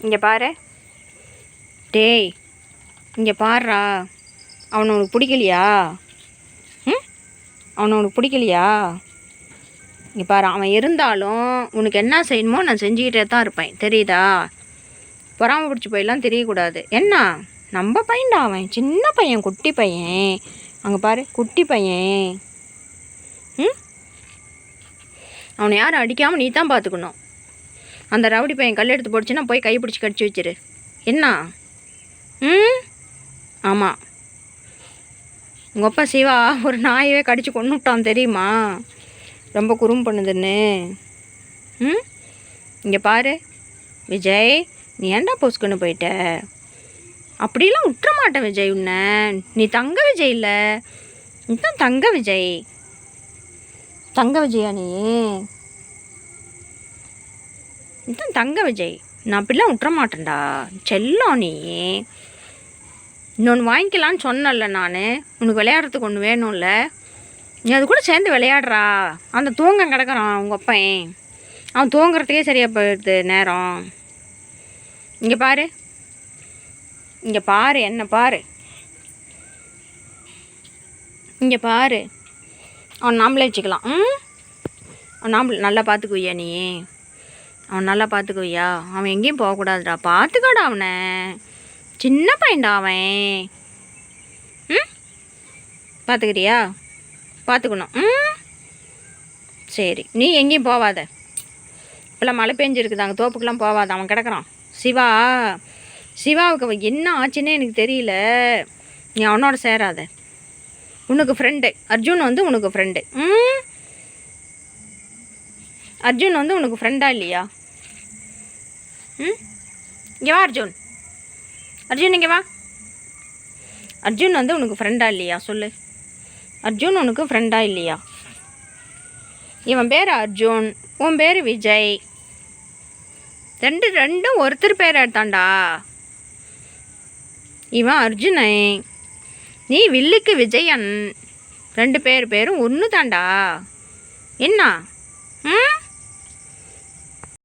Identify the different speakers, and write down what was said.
Speaker 1: இங்கே பாரு. டேய் இங்கே பாருறா அவனை உனக்கு பிடிக்கலையா? ம்? அவனை உனக்கு பிடிக்கலையா? இங்கே பாரு அவன் இருந்தாலும் உனக்கு என்ன செய்யணுமோ நான் செஞ்சுக்கிட்டே தான் இருப்பேன். தெரியுதா? பொறாம பிடிச்சி போயெல்லாம் தெரியக்கூடாது. என்ன? நம்ம பையன்டா அவன். சின்ன பையன் குட்டி பையன். அங்கே பாரு குட்டி பையன். ம்? அவனை யாரும் அடிக்காமல் நீ தான் பார்த்துக்கணும். அந்த ரவுடி பையன் கல் எடுத்து போடுச்சுன்னா போய் கை பிடிச்சி கடிச்சு வச்சிரு. என்ன? ம்? ஆமாம் உங்கள் அப்பா சிவா ஒரு நாயவே கடிச்சு கொண்டுட்டான் தெரியுமா? ரொம்ப குறும் பண்ணுதுன்னு. ம்? இங்கே பாரு. விஜய் நீ ஏண்டா பொசுக்குன்னு போயிட்ட? அப்படிலாம் விட்டுற மாட்டேன் விஜய் உன்னை. நீ தங்க விஜய் இல்லை. இதுதான் தங்க விஜய். தங்க விஜயா நீ? இதுதான் தங்க விஜய். நான் அப்படிலாம் விட்டுற மாட்டேன்டா செல்லம் நீ. இன்னொன்று வாங்கிக்கலான்னு சொன்னல நான். உனக்கு விளையாடுறதுக்கு ஒன்று வேணும்ல. நீ அது கூட சேர்ந்து விளையாடுறா. அந்த தூங்க கிடக்குறான் உங்கள் அப்பன் அவன் தூங்குறதுக்கே சரியாக போயிடுது நேரம். இங்கே பாரு. இங்கே பாரு என்ன பாரு. இங்கே பாரு. அவன் நாமளே வச்சுக்கலாம். ம்? அவன் நாம நல்லா பார்த்துக்குவியா நீ? அவன் நல்லா பார்த்துக்குவியா அவன் எங்கேயும் போகக்கூடாதுடா. பார்த்துக்காடா அவனை. சின்ன பையன்டா அவன். ம்? பார்த்துக்கிறியா பார்த்துக்கணும் ம்? சரி நீ எங்கேயும் போவாத. இப்போல்லாம் மழை பெஞ்சிருக்குது. அங்கே தோப்புக்கெலாம் போவாத. அவன் கிடக்குறான். சிவா சிவாவுக்கு அவன் என்ன ஆச்சுன்னே எனக்கு தெரியல. நீ அவனோட சேராத. உனக்கு ஃப்ரெண்டு அர்ஜுன் வந்து உனக்கு ஃப்ரெண்டு ம்? அர்ஜுன் வந்து உனக்கு ஃப்ரெண்டா இல்லையா? Hmm? ம் இங்கே வா அர்ஜுன். அர்ஜுன் இங்கே வா. அர்ஜுன் வந்து உனக்கு ஃப்ரெண்டா இல்லையா? சொல்லு. அர்ஜுன் உனக்கு ஃப்ரெண்டா இல்லையா? இவன் பேர் அர்ஜுன் உன் பேர் விஜய். ரெண்டு ரெண்டும் ஒருத்தர் பேர் எடுத்தாண்டா இவன் அர்ஜுனை. நீ வில்லுக்கு விஜயன். ரெண்டு பேர் பேரும் ஒன்று தாண்டா என்ன? ம்?